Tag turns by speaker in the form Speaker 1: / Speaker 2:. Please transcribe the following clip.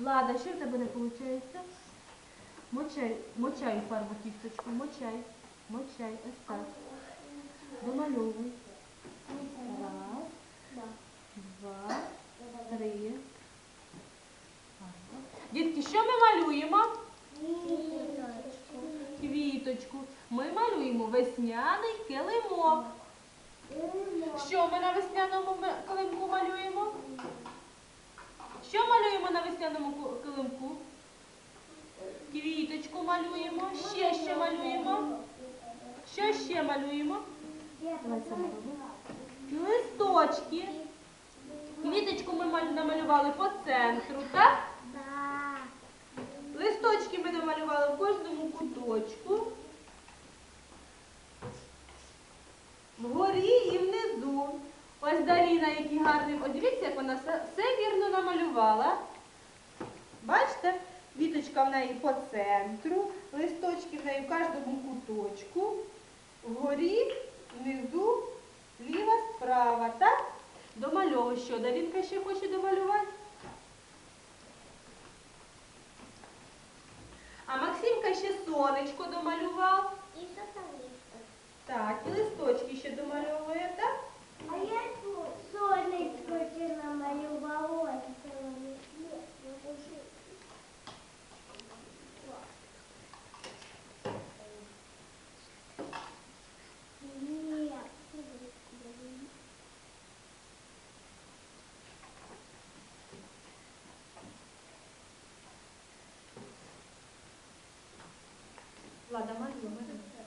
Speaker 1: Влада, що в тебе не виходить? Мочай, мочай фарбу кісточку, мочай, мочай, ось так. Домальовуй. Раз, два, три. Дітки, що ми малюємо? Квіточку. Ми малюємо весняний килимок. Що ми на весняному килимку малюємо? Що малюємо на весняному ку- килимку? Квіточку малюємо. Ще що малюємо? Що ще малюємо? Листочки. Квіточку ми намалювали по центру, так? Листочки ми намалювали в кожному куточку. Вгорі і внизу. Ось Даріна, який гарний. О, дивіться, як вона все вірно намалювала. Бачите? Віточка в неї по центру, листочки в неї в кожному куточку. Вгорі, внизу, ліва, справа. Так? Домальовуй. Що Дарінка ще хоче домалювати? А Максимка ще сонечко домалював. Так, і листочки
Speaker 2: la dama
Speaker 1: y